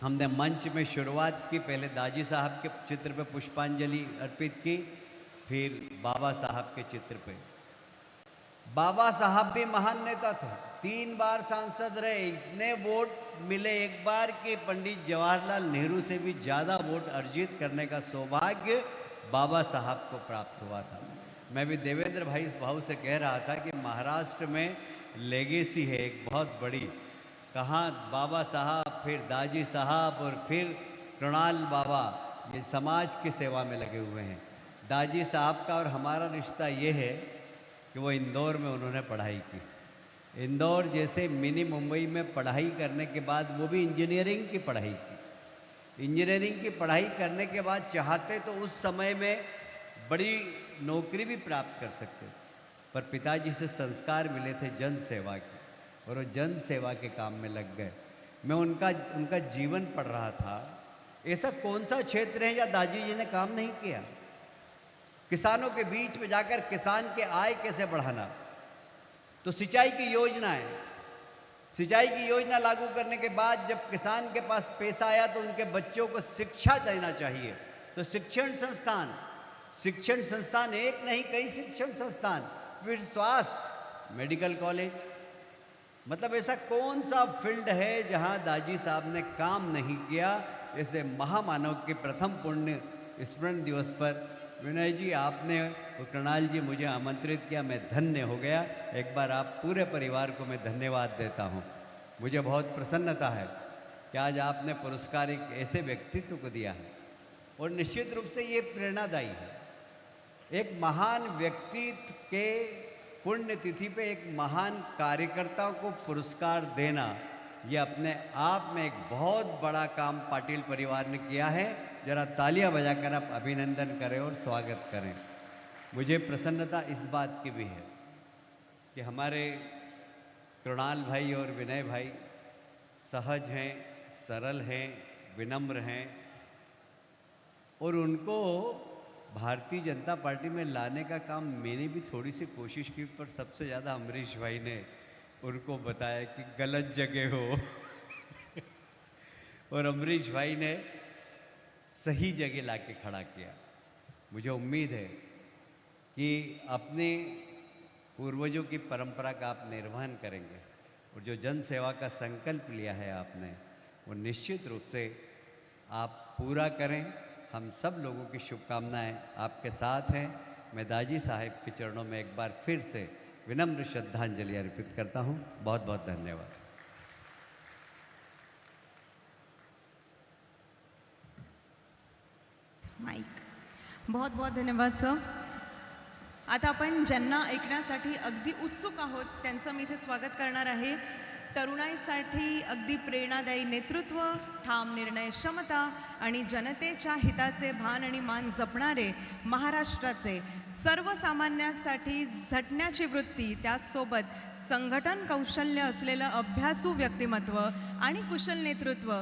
हमने मंच में शुरुआत की, पहले दाजी साहब के चित्र पे पुष्पांजलि अर्पित की, फिर बाबा साहब के चित्र पे। बाबा साहब भी महान नेता थे। तीन बार सांसद रहे, इतने वोट मिले एक बार कि पंडित जवाहरलाल नेहरू से भी ज़्यादा वोट अर्जित करने का सौभाग्य बाबा साहब को प्राप्त हुआ था। मैं भी देवेंद्र भाई भाव से कह रहा था कि महाराष्ट्र में लेगेसी है, एक बहुत बड़ी कहाँ बाबा साहब, फिर दाजी साहब और फिर कृणाल बाबा, ये समाज की सेवा में लगे हुए हैं। दाजी साहब का और हमारा रिश्ता ये है कि वो इंदौर में उन्होंने पढ़ाई की। इंदौर जैसे मिनी मुंबई में पढ़ाई करने के बाद वो भी इंजीनियरिंग की पढ़ाई की। इंजीनियरिंग की पढ़ाई करने के बाद चाहते तो उस समय में बड़ी नौकरी भी प्राप्त कर सकते, पर पिताजी से संस्कार मिले थे जन सेवा के। और वो जन सेवा के काम में लग गए। मैं उनका उनका जीवन पढ़ रहा था। ऐसा कौन सा क्षेत्र है या दाजी जी ने काम नहीं किया? किसानों के बीच में जाकर किसान के आय कैसे बढ़ाना? तो सिंचाई की योजना है। सिंचाई की योजना लागू करने के बाद जब किसान के पास पैसा आया तो उनके बच्चों को शिक्षा देना चाहिए। तो शिक्षण संस्थान शिक्षण संस्थान एक नहीं, कई शिक्षण संस्थान। फिर स्वास्थ्य, मेडिकल कॉलेज मतलब ऐसा कौन सा फ़ील्ड है जहाँ दाजी साहब ने काम नहीं किया? ऐसे महामानव के प्रथम पुण्य स्मरण दिवस पर। विनय जी, आपने कृणाल जी मुझे आमंत्रित किया, मैं धन्य हो गया। एक बार आप पूरे परिवार को मैं धन्यवाद देता हूँ। मुझे बहुत प्रसन्नता है कि आज आपने पुरस्कार एक ऐसे व्यक्तित्व को दिया है। और निश्चित रूप से ये प्रेरणादायी है। एक महान व्यक्तित्व के पुण्यतिथि पे एक महान कार्यकर्ता को पुरस्कार देना, ये अपने आप में एक बहुत बड़ा काम पाटिल परिवार ने किया है। जरा तालियाँ बजाकर आप अभिनंदन करें और स्वागत करें। मुझे प्रसन्नता इस बात की भी है कि हमारे कृणाल भाई और विनय भाई सहज हैं, सरल हैं, विनम्र हैं और उनको भारतीय जनता पार्टी में लाने का काम मैंने भी थोड़ी सी कोशिश की, पर सबसे ज़्यादा अमरीश भाई ने उनको बताया कि गलत जगह हो। और अमरीश भाई ने सही जगह लाके खड़ा किया। मुझे उम्मीद है कि अपने पूर्वजों की परंपरा का आप निर्वहन करेंगे और जो जन सेवा का संकल्प लिया है आपने, वो निश्चित रूप से आप पूरा करें। हम सब लोगों की शुभकामनाएँ आपके साथ हैं। मैं दाजी साहेब के चरणों में एक बार फिर से विनम्र श्रद्धांजलि अर्पित करता हूँ। बहुत बहुत धन्यवाद। बहुत बहुत धन्यवाद, सर। आता आपण ज्यांना ऐकण्यासाठी अगदी उत्सुक आहोत, त्यांचं मी स्वागत करणार आहे. तरुणाईसाठी अगदी प्रेरणादायी नेतृत्व ठाम निर्णय क्षमता आणि जनतेच्या हिताचे भान आणि मान जपणारे महाराष्ट्राचे सर्वसामान्यांसाठी झटण्याची वृत्ती त्याचसोबत संघटन कौशल्य असलेलं अभ्यासू व्यक्तिमत्व आणि कुशल नेतृत्व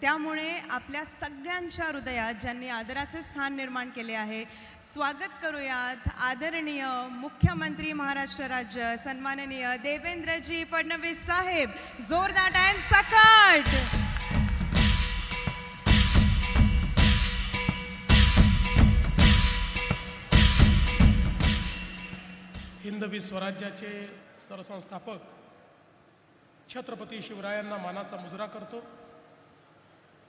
त्यामुळे आपल्या सगळ्यांच्या हृदयात ज्यांनी आदराचे स्थान निर्माण केले आहे स्वागत करूयात आदरणीय मुख्यमंत्री महाराष्ट्र राज्य सन्माननीय देवेंद्रजी फडणवीस साहेब. जोरदार टाइम सकट! हिंदवी स्वराज्याचे सरसंस्थापक छत्रपती शिवरायांना मानाचा मुजरा करतो.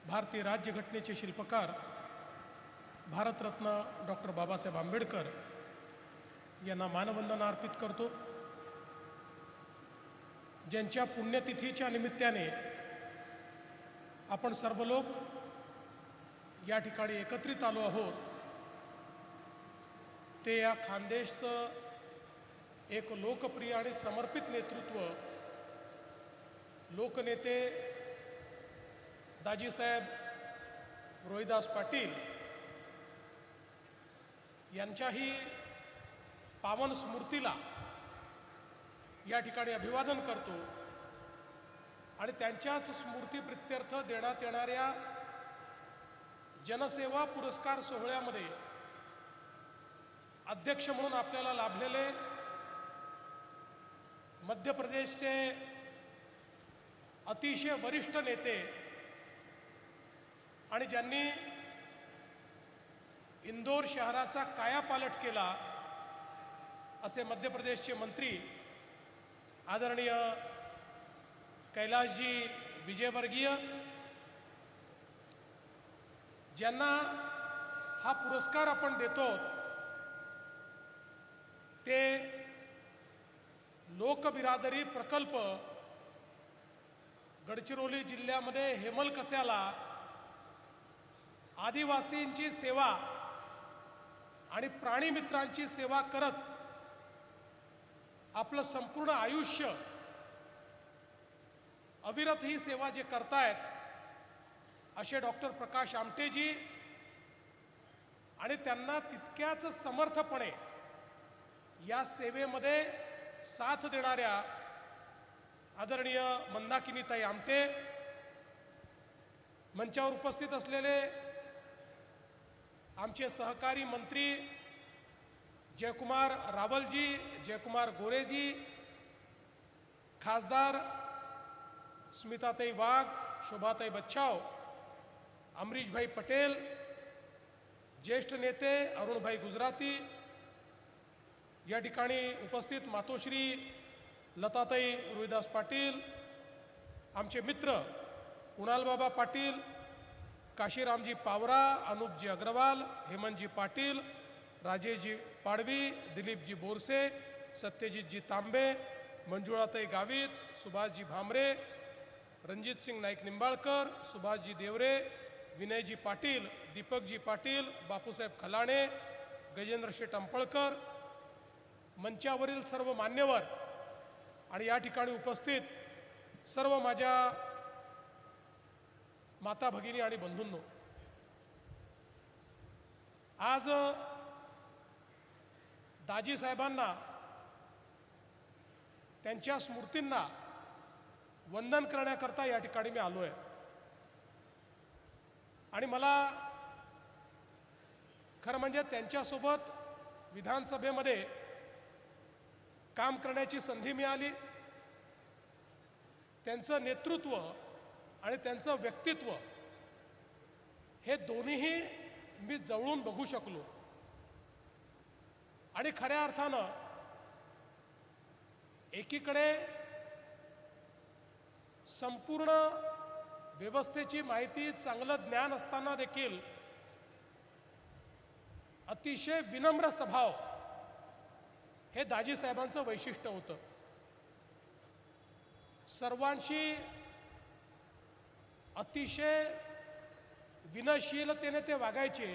भारतीय राज्यघटनेचे शिल्पकार भारतरत्न डॉक्टर बाबासाहेब आंबेडकर यांना मानवंदना अर्पित करतो. ज्यांच्या पुण्यतिथीच्या निमित्ताने आपण सर्व लोक या ठिकाणी एकत्रित आलो आहोत. ते या खानदेशचं एक लोकप्रिय आणि समर्पित नेतृत्व लोकनेते दाजीसाहेब रोहिदास पाटील यांच्याही पावन स्मृतीला या ठिकाणी अभिवादन करतो आणि त्यांच्याच स्मृती प्रित्यर्थ देण्यात येणाऱ्या जनसेवा पुरस्कार सोहळ्यामध्ये अध्यक्ष म्हणून आपल्याला लाभलेले मध्य प्रदेशचे अतिशय वरिष्ठ नेते आणि ज्यांनी इंदोर शहराचा कायापालट केला असे मध्य प्रदेशचे मंत्री आदरणीय कैलासजी विजयवर्गीय ज्यांना हा पुरस्कार आपण देतो ते लोकबिरादरी प्रकल्प गडचिरोली जिल्ह्यामध्ये हेमलकस्याला आदिवासींची सेवा आणि प्राणीमित्रांची सेवा करत आपलं संपूर्ण आयुष्य अविरत ही सेवा जे करतायत असे डॉक्टर प्रकाश आमटेजी आणि त्यांना तितक्याच समर्थपणे या सेवेमध्ये साथ देणाऱ्या आदरणीय मंदाकिनीताई आमटे मंचावर उपस्थित असलेले आमचे सहकारी मंत्री जयकुमार रावलजी जयकुमार गोरेजी खासदार स्मिताताई वाघ शोभाताई बच्चाव अमरीशभाई पटेल ज्येष्ठ नेते अरुणभाई गुजराती या ठिकाणी उपस्थित मातोश्री लताताई रोहिदास पाटील आमचे मित्र कुणालबाबा पाटील काशीरामजी पावरा अनुपजी अग्रवाल हेमंतजी पाटील राजेशजी पाडवी दिलीपजी बोरसे सत्यजितजी तांबे मंजुळाताई गावित सुभाषजी भामरे रणजितसिंग नाईक निंबाळकर सुभाषजी देवरे विनयजी पाटील दीपकजी पाटील बापूसाहेब खलाणे गजेंद्र शेठ अंपळकर मंचावरील सर्व मान्यवर आणि या ठिकाणी उपस्थित सर्व माझ्या माता भगिनी आणि बंधूंनो आज दाजी साहेबांना त्यांच्या स्मृतींना वंदन करण्याकरता या ठिकाणी मी आलो आहे आणि मला खरं म्हणजे त्यांच्यासोबत विधानसभेमध्ये काम करण्याची संधी मिळाली. त्यांचं नेतृत्व आणि त्यांचं व्यक्तित्व हे दोन्हीही मी जवळून बघू शकलो. आणि खऱ्या अर्थानं एकीकडे संपूर्ण व्यवस्थेची माहिती चांगलं ज्ञान असताना देखील अतिशय विनम्र स्वभाव हे दाजी साहेबांचं वैशिष्ट्य होतं. सर्वांशी अतिशय विनशीलतेने ते वागायचे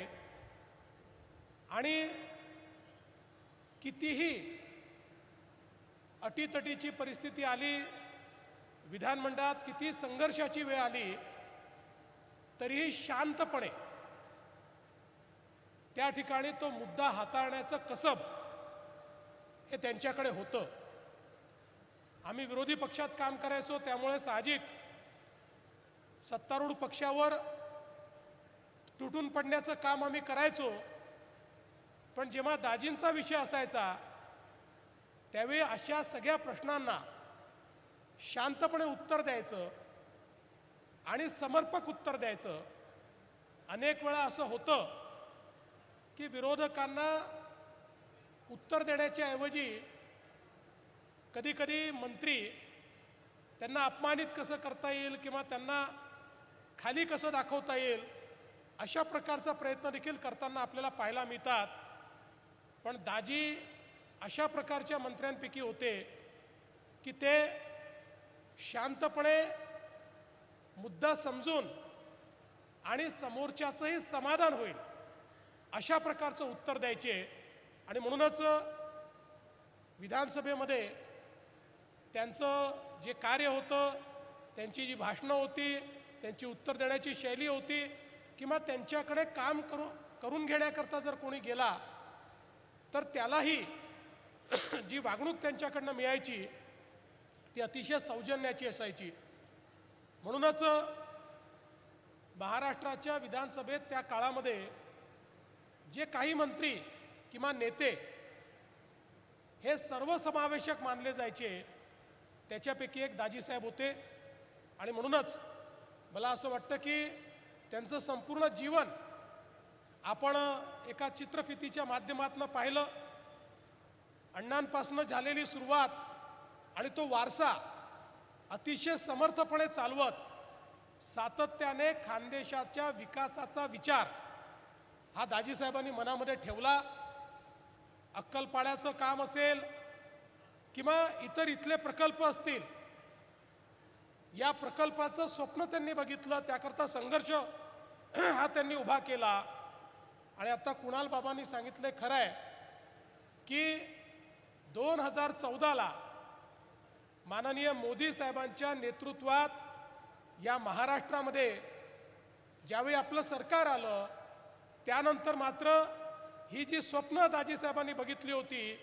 आणि कितीही अटीतटीची परिस्थिती आली विधानमंडळात किती संघर्षाची वेळ आली तरीही शांतपणे त्या ठिकाणी तो मुद्दा हाताळण्याचं कसब हे त्यांच्याकडे होतं. आम्ही विरोधी पक्षात काम करायचो त्यामुळे साहजिक सत्तारूढ पक्षावर तुटून पडण्याचं काम आम्ही करायचो. पण जेव्हा दाजींचा विषय असायचा त्यावेळी अशा सगळ्या प्रश्नांना शांतपणे उत्तर द्यायचं आणि समर्पक उत्तर द्यायचं. अनेक वेळा असं होतं की विरोधकांना उत्तर देण्याच्या ऐवजी कधीकधी मंत्री त्यांना अपमानित कसं करता येईल किंवा त्यांना खाली कसं दाखवता येईल अशा प्रकारचा प्रयत्न देखील करताना आपल्याला पाहायला मिळतात. पण दाजी अशा प्रकारच्या मंत्र्यांपैकी होते की ते शांतपणे मुद्दा समजून आणि समोरच्याचंही समाधान होईल अशा प्रकारचं उत्तर द्यायचे. आणि म्हणूनच विधानसभेमध्ये त्यांचं जे कार्य होतं त्यांची जी भाषणं होती त्यांची उत्तर देण्याची शैली होती किंवा त्यांच्याकडे काम करू करून घेण्याकरता जर कोणी गेला तर त्यालाही जी वागणूक त्यांच्याकडनं मिळायची ती अतिशय सौजन्याची असायची. म्हणूनच महाराष्ट्राच्या विधानसभेत त्या काळामध्ये जे काही मंत्री किंवा नेते हे सर्वसमावेशक मानले जायचे त्याच्यापैकी एक दाजीसाहेब होते. आणि म्हणूनच मला असं वाटतं की त्यांचं संपूर्ण जीवन आपण एका चित्रफितीच्या माध्यमातून पाहिलं. अण्णांपासून झालेली सुरुवात आणि तो वारसा अतिशय समर्थपणे चालवत सातत्याने खानदेशाच्या विकासाचा विचार हा दाजीसाहेबांनी मनामध्ये ठेवला. अक्कलपाड्याचं काम असेल किंवा इतर इथले प्रकल्प असतील या प्रकल्पाचं स्वप्न त्यांनी बघितलं त्याकरता संघर्ष हा त्यांनी उभा केला. आणि आता कुणाल बाबांनी सांगितलं खरं आहे की दोन हजार चौदाला माननीय मोदी साहेबांच्या नेतृत्वात या महाराष्ट्रामध्ये ज्यावेळी आपलं सरकार आलं त्यानंतर मात्र ही जी स्वप्न दाजीसाहेबांनी बघितली होती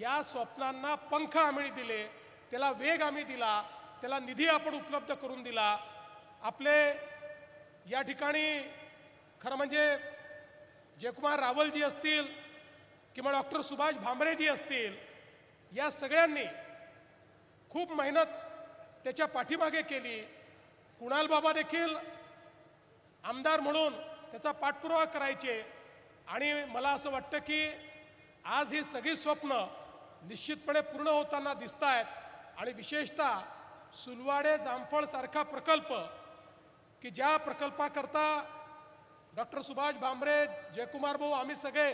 या स्वप्नांना पंख आम्ही दिले त्याला वेग आम्ही दिला. त्याला निधी आपण उपलब्ध करून दिला. आपले या ठिकाणी खरं म्हणजे जयकुमार रावलजी असतील किंवा डॉक्टर सुभाष भांबरेजी असतील या सगळ्यांनी खूप मेहनत त्याच्या पाठीमागे केली. कुणाल बाबा देखील आमदार म्हणून त्याचा पाठपुरावा करायचे. आणि मला असं वाटतं की आज ही सगळी स्वप्न निश्चितपणे पूर्ण होताना दिसत आहेत आणि विशेषतः सुलवाडे जामफळ सारखा प्रकल्प की ज्या प्रकल्पाकरता डॉक्टर सुभाष भामरे जयकुमार भाऊ आम्ही सगळे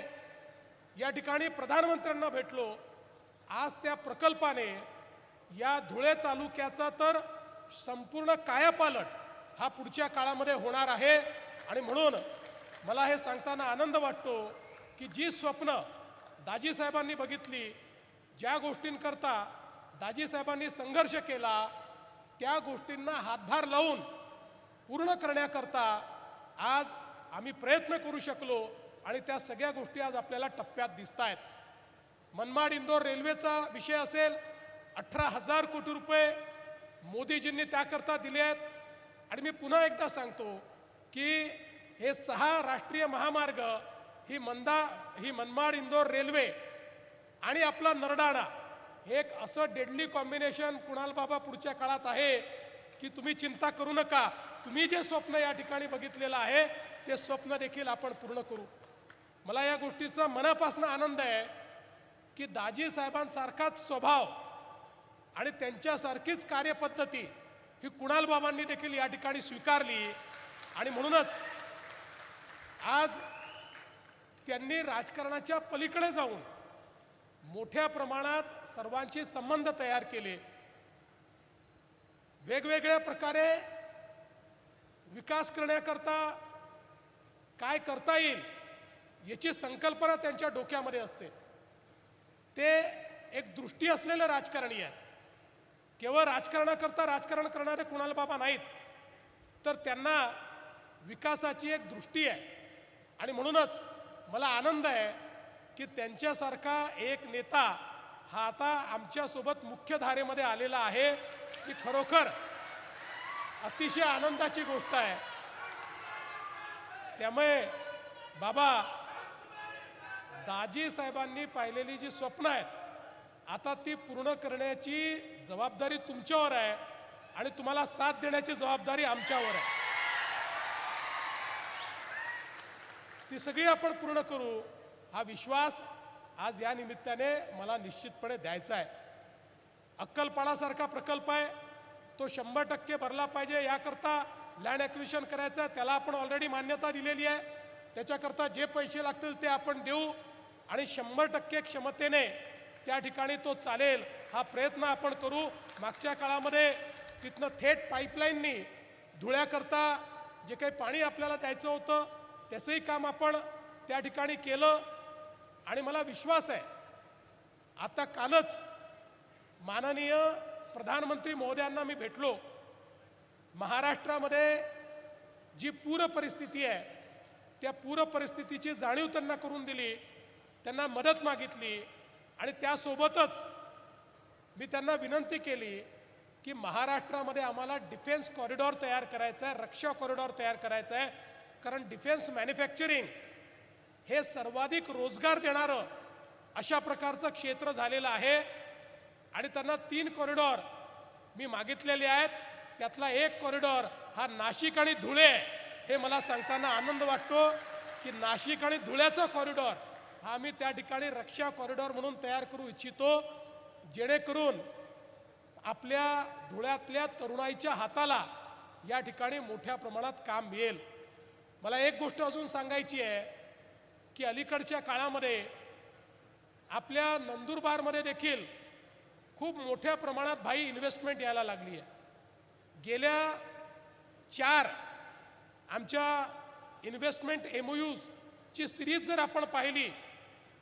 या ठिकाणी प्रधानमंत्र्यांना भेटलो. आज त्या प्रकल्पाने या धुळे तालुक्याचा तर संपूर्ण कायापालट हा पुढच्या काळामध्ये होणार आहे. आणि म्हणून मला हे सांगताना आनंद वाटतो की जी स्वप्न दाजीसाहेबांनी बघितली ज्या गोष्टींकरता दाजीसाहेबांनी संघर्ष केला त्या गोष्टींना हातभार लावून पूर्ण करण्याकरता आज आम्ही प्रयत्न करू शकलो आणि त्या सगळ्या गोष्टी आज आपल्याला टप्प्यात दिसत आहेत मनमाड इंदोर रेल्वेचा विषय असेल अठरा हजार कोटी रुपये मोदीजींनी त्याकरता दिले आहेत. आणि मी पुन्हा एकदा सांगतो की हे सहा राष्ट्रीय महामार्ग ही मंदा ही मनमाड इंदोर रेल्वे आणि आपला नरडाणा हे एक असं डेडली कॉम्बिनेशन कुणाल बाबा पुढच्या काळात आहे की तुम्ही चिंता करू नका. तुम्ही जे स्वप्न या ठिकाणी बघितलेलं आहे ते स्वप्न देखील आपण पूर्ण करू. मला या गोष्टीचा मनापासून आनंद आहे की दाजी साहेबांसारखाच स्वभाव आणि त्यांच्यासारखीच कार्यपद्धती ही कुणाल बाबांनी देखील या ठिकाणी स्वीकारली. आणि म्हणूनच आज त्यांनी राजकारणाच्या पलीकडे जाऊन मोठ्या प्रमाणात सर्वांशी संबंध तयार केले. वेगवेगळ्या प्रकारे विकास करण्याकरता काय करता येईल याची संकल्पना त्यांच्या डोक्यामध्ये असते. ते एक दृष्टी असलेले राजकारणी आहेत. केवळ राजकारणाकरता राजकारण करणारे कुणाल बाबा नाहीत तर त्यांना विकासाची एक दृष्टी आहे. आणि म्हणूनच मला आनंद आहे की त्यांच्यासारखा एक नेता हा आता आमच्यासोबत मुख्य धारेमध्ये आलेला आहे ही खरोखर अतिशय आनंदाची गोष्ट आहे. त्यामुळे बाबा दाजी साहेबांनी पाहिलेली जी स्वप्न आहेत आता ती पूर्ण करण्याची जबाबदारी तुमच्यावर आहे आणि तुम्हाला साथ देण्याची जबाबदारी आमच्यावर आहे. ती सगळी आपण पूर्ण करू. हा विश्वास आज या निमित्ताने मला निश्चितपणे द्यायचा आहे. अक्कलपाडासारखा प्रकल्प आहे. तो शंभर टक्के भरला पाहिजे. याकरता लँड ॲक्विशन करायचं आहे. त्याला आपण ऑलरेडी मान्यता दिलेली आहे. त्याच्याकरता जे पैसे लागतील ते आपण देऊ आणि शंभर टक्के क्षमतेने त्या ठिकाणी तो चालेल हा प्रयत्न आपण करू. मागच्या काळामध्ये तिथनं थेट पाईपलाईननी धुळ्याकरता जे काही पाणी आपल्याला द्यायचं होतं त्याचंही काम आपण त्या ठिकाणी केलं. आणि मला विश्वास आहे आता कालच माननीय प्रधानमंत्री महोदयांना मी भेटलो. महाराष्ट्रामध्ये जी पूर परिस्थिती आहे त्या पूर परिस्थितीची जाणीव त्यांना करून दिली त्यांना मदत मागितली आणि त्यासोबतच मी त्यांना विनंती केली की महाराष्ट्रामध्ये आम्हाला डिफेन्स कॉरिडॉर तयार करायचा आहे रक्षा कॉरिडॉर तयार करायचा आहे कारण डिफेन्स मॅन्युफॅक्चरिंग हे सर्वाधिक रोजगार देणारं अशा प्रकारचं क्षेत्र झालेलं आहे. आणि त्यांना तीन कॉरिडॉर मी मागितलेले आहेत. त्यातला एक कॉरिडॉर हा नाशिक आणि धुळे हे मला सांगताना आनंद वाटतो की नाशिक आणि धुळ्याचा कॉरिडॉर हा आम्ही त्या ठिकाणी रक्षा कॉरिडॉर म्हणून तयार करू इच्छितो. जेणेकरून आपल्या धुळ्यातल्या तरुणाईच्या हाताला या ठिकाणी मोठ्या प्रमाणात काम मिळेल. मला एक गोष्ट अजून सांगायची आहे. की अलीकडच्या काळामध्ये आपल्या नंदुरबारमध्ये देखील खूप मोठ्या प्रमाणात भाई इन्व्हेस्टमेंट यायला लागली आहे गेल्या चार आमच्या इन्व्हेस्टमेंट ची सिरीज जर आपण पाहिली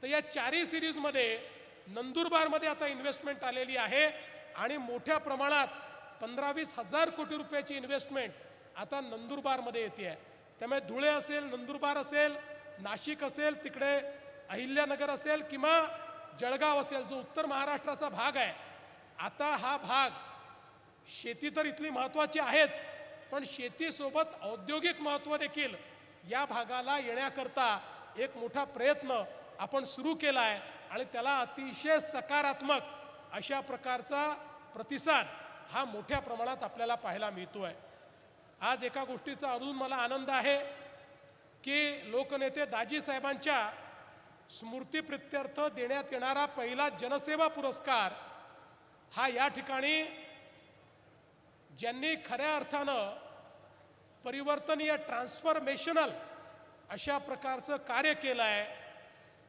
तर या चारही सिरीजमध्ये नंदुरबारमध्ये आता इन्व्हेस्टमेंट आलेली आहे आणि मोठ्या प्रमाणात पंधरा वीस हजार कोटी रुपयाची इन्व्हेस्टमेंट आता नंदुरबारमध्ये येते आहे त्यामुळे धुळे असेल नंदुरबार असेल नाशिक असेल तिकडे अहिल्यानगर असेल किंवा जळगाव असेल जो उत्तर महाराष्ट्राचा भाग आहे. आता हा भाग शेती तर इथली महत्त्वाची आहेच पण शेतीसोबत औद्योगिक महत्त्व देखील या भागाला येण्याकरता एक मोठा प्रयत्न आपण सुरू केला आहे आणि त्याला अतिशय सकारात्मक अशा प्रकारचा प्रतिसाद हा मोठ्या प्रमाणात आपल्याला पाहायला मिळतो आहे आज एका गोष्टीचा अजून मला आनंद आहे. की लोकनेते दाजी साहेबांच्या स्मृतीप्रित्यर्थ देण्यात येणारा पहिला जनसेवा पुरस्कार हा या ठिकाणी ज्यांनी खऱ्या अर्थानं परिवर्तनीय ट्रान्सफॉर्मेशनल अशा प्रकारचं कार्य केलं आहे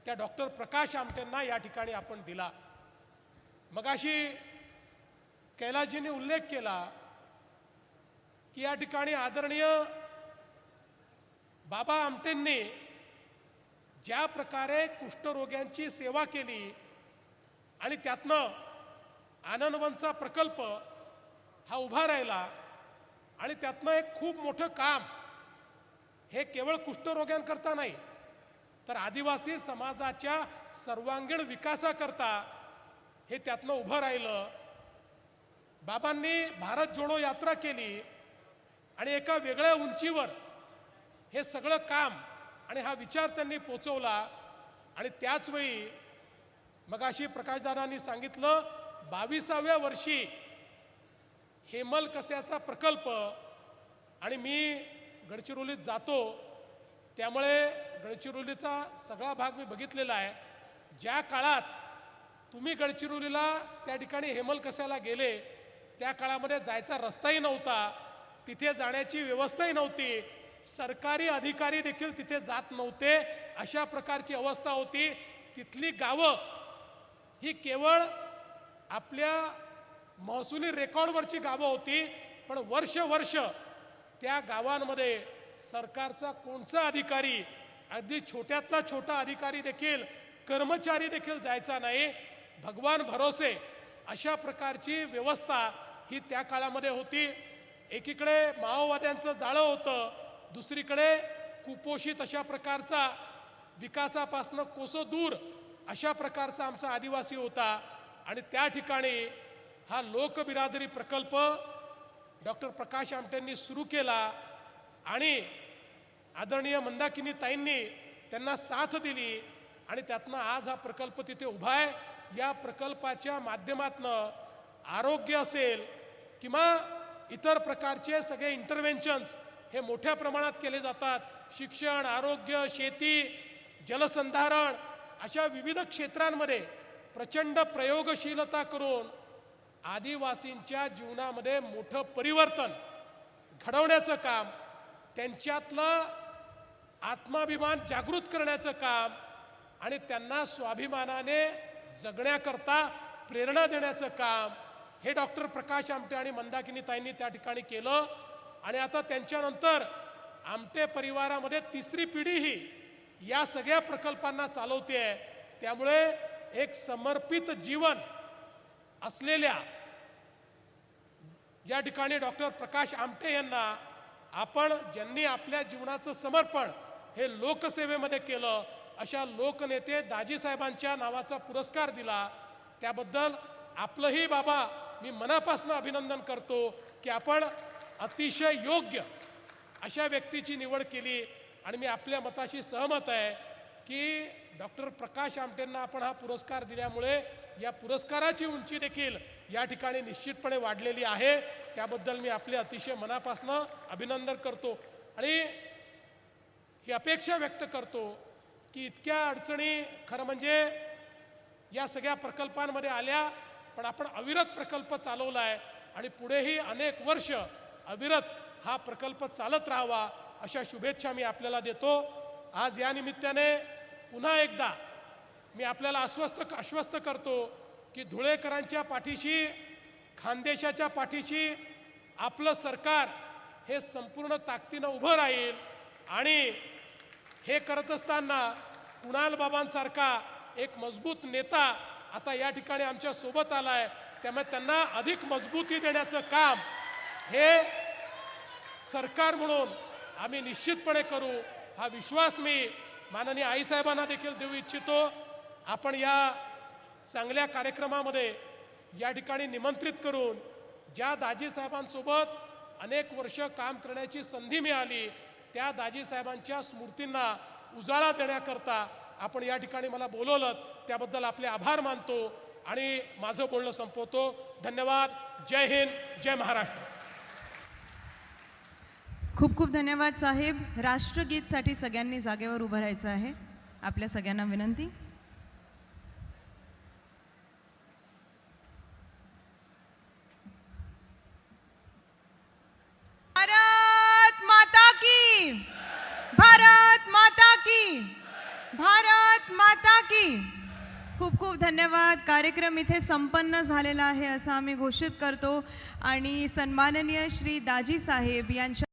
त्या डॉक्टर प्रकाश आमटेंना या ठिकाणी आपण दिला. मगाशी कैलाजींनी उल्लेख केला की या ठिकाणी आदरणीय बाबा आमटेंनी ज्या प्रकारे कुष्ठरोग्यांची सेवा केली आणि त्यातनं आनंदवनचा प्रकल्प हा उभा राहिला आणि त्यातनं एक खूप मोठं काम हे केवळ कुष्ठरोग्यांकरता नाही तर आदिवासी समाजाच्या सर्वांगीण विकासाकरता हे त्यातनं उभं राहिलं. बाबांनी भारत जोडो यात्रा केली आणि एका वेगळ्या उंचीवर हे सगळं काम आणि हा विचार त्यांनी पोचवला आणि त्याचवेळी मगाशी प्रकाशदादांनी सांगितलं बावीसाव्या वर्षी हेमल कस्याचा प्रकल्प आणि मी गडचिरोलीत जातो त्यामुळे गडचिरोलीचा सगळा भाग मी बघितलेला आहे. ज्या काळात तुम्ही गडचिरोलीला त्या ठिकाणी हेमल कस्याला गेले त्या काळामध्ये जायचा रस्ताही नव्हता तिथे जाण्याची व्यवस्थाही नव्हती सरकारी अधिकारी देखील तिथे जात नव्हते. अशा प्रकारची अवस्था होती. तिथली गावं ही केवळ आपल्या महसुली रेकॉर्डवरची गावं होती. पण वर्ष वर्ष त्या गावांमध्ये सरकारचा कोणचा अधिकारी अगदी छोट्यातला छोटा अधिकारी देखील कर्मचारी देखील जायचा नाही. भगवान भरोसे अशा प्रकारची व्यवस्था ही त्या काळामध्ये होती. एकीकडे माओवाद्यांचं जाळं होतं. दुसरीकडे कुपोषित अशा प्रकारचा विकासापासनं कोसो दूर अशा प्रकारचा आमचा आदिवासी होता. आणि त्या ठिकाणी हा लोकबिरादरी प्रकल्प डॉक्टर प्रकाश आमटेंनी सुरू केला आणि आदरणीय मंदाकिनी ताईंनी त्यांना साथ दिली आणि त्यातनं आज हा प्रकल्प तिथे उभा आहे. या प्रकल्पाच्या माध्यमातनं आरोग्य असेल किंवा इतर प्रकारचे सगळे इंटरव्हेन्शन्स हे मोठ्या प्रमाणात केले जातात. शिक्षण आरोग्य शेती जलसंधारण अशा विविध क्षेत्रांमध्ये प्रचंड प्रयोगशीलता करून आदिवासींच्या जीवनामध्ये मोठं परिवर्तन घडवण्याचं काम त्यांच्यातलं आत्माभिमान जागृत करण्याचं काम आणि त्यांना स्वाभिमानाने जगण्याकरता प्रेरणा देण्याचं काम हे डॉक्टर प्रकाश आमटे आणि मंदाकिनी ताईंनी त्या ठिकाणी केलं. आणि आता त्यांच्यानंतर आमटे परिवारामध्ये तिसरी पिढी ही या सगळ्या प्रकल्पांना चालवते आहे. त्यामुळे एक समर्पित जीवन असलेल्या या ठिकाणी डॉक्टर प्रकाश आमटे यांना आपण ज्यांनी आपल्या जीवनाचं समर्पण हे लोकसेवेमध्ये केलं अशा लोकनेते दाजीसाहेबांच्या नावाचा पुरस्कार दिला. त्याबद्दल आपलंही बाबा मी मनापासून अभिनंदन करतो की आपण अतिशय योग्य अशा व्यक्तीची निवड केली आणि मी आपल्या मताशी सहमत आहे की डॉक्टर प्रकाश आमटेंना आपण हा पुरस्कार दिल्यामुळे या पुरस्काराची उंची देखील या ठिकाणी निश्चितपणे वाढलेली आहे. त्याबद्दल मी आपले अतिशय मनापासून अभिनंदन करतो आणि ही अपेक्षा व्यक्त करतो की इतक्या अडचणी खरं म्हणजे या सगळ्या प्रकल्पांमध्ये आल्या पण आपण अविरत प्रकल्प चालवला आहे आणि पुढेही अनेक वर्ष अविरत हा प्रकल्प चालत राहावा अशा शुभेच्छा मी आपल्याला देतो. आज या निमित्ताने पुन्हा एकदा मी आपल्याला अस्वस्थ आश्वस्त करतो की धुळेकरांच्या पाठीशी खानदेशाच्या पाठीशी आपलं सरकार हे संपूर्ण ताकदीनं उभं राहील आणि हे करत असताना कुणाल बाबांसारखा एक मजबूत नेता आता या ठिकाणी आमच्यासोबत आलाय. त्यामुळे त्यांना अधिक मजबूती देण्याचं काम हे सरकार म्हणून आम्ही निश्चितपणे करू हा विश्वास मी माननीय आईसाहेबांना देखील देऊ इच्छितो. आपण या चांगल्या कार्यक्रमामध्ये या ठिकाणी निमंत्रित करून ज्या दाजीसाहेबांसोबत अनेक वर्ष काम करण्याची संधी मिळाली त्या दाजीसाहेबांच्या स्मृतींना उजाळा देण्याकरता आपण या ठिकाणी मला बोलवलं त्याबद्दल आपले आभार मानतो आणि माझं बोलणं संपवतो. धन्यवाद. जय हिंद. जय महाराष्ट्र. खूप खूप धन्यवाद साहेब. राष्ट्रगीतसाठी सगळ्यांनी जागेवर उभं राहायचं आहे. आपल्या सगळ्यांना विनंती. भारत माता की। भारत माता की। भारत माता की। खूप खूप धन्यवाद. कार्यक्रम इथे संपन्न झालेला आहे असं आम्ही घोषित करतो. आणि सन्माननीय श्री दाजी साहेब यांच्या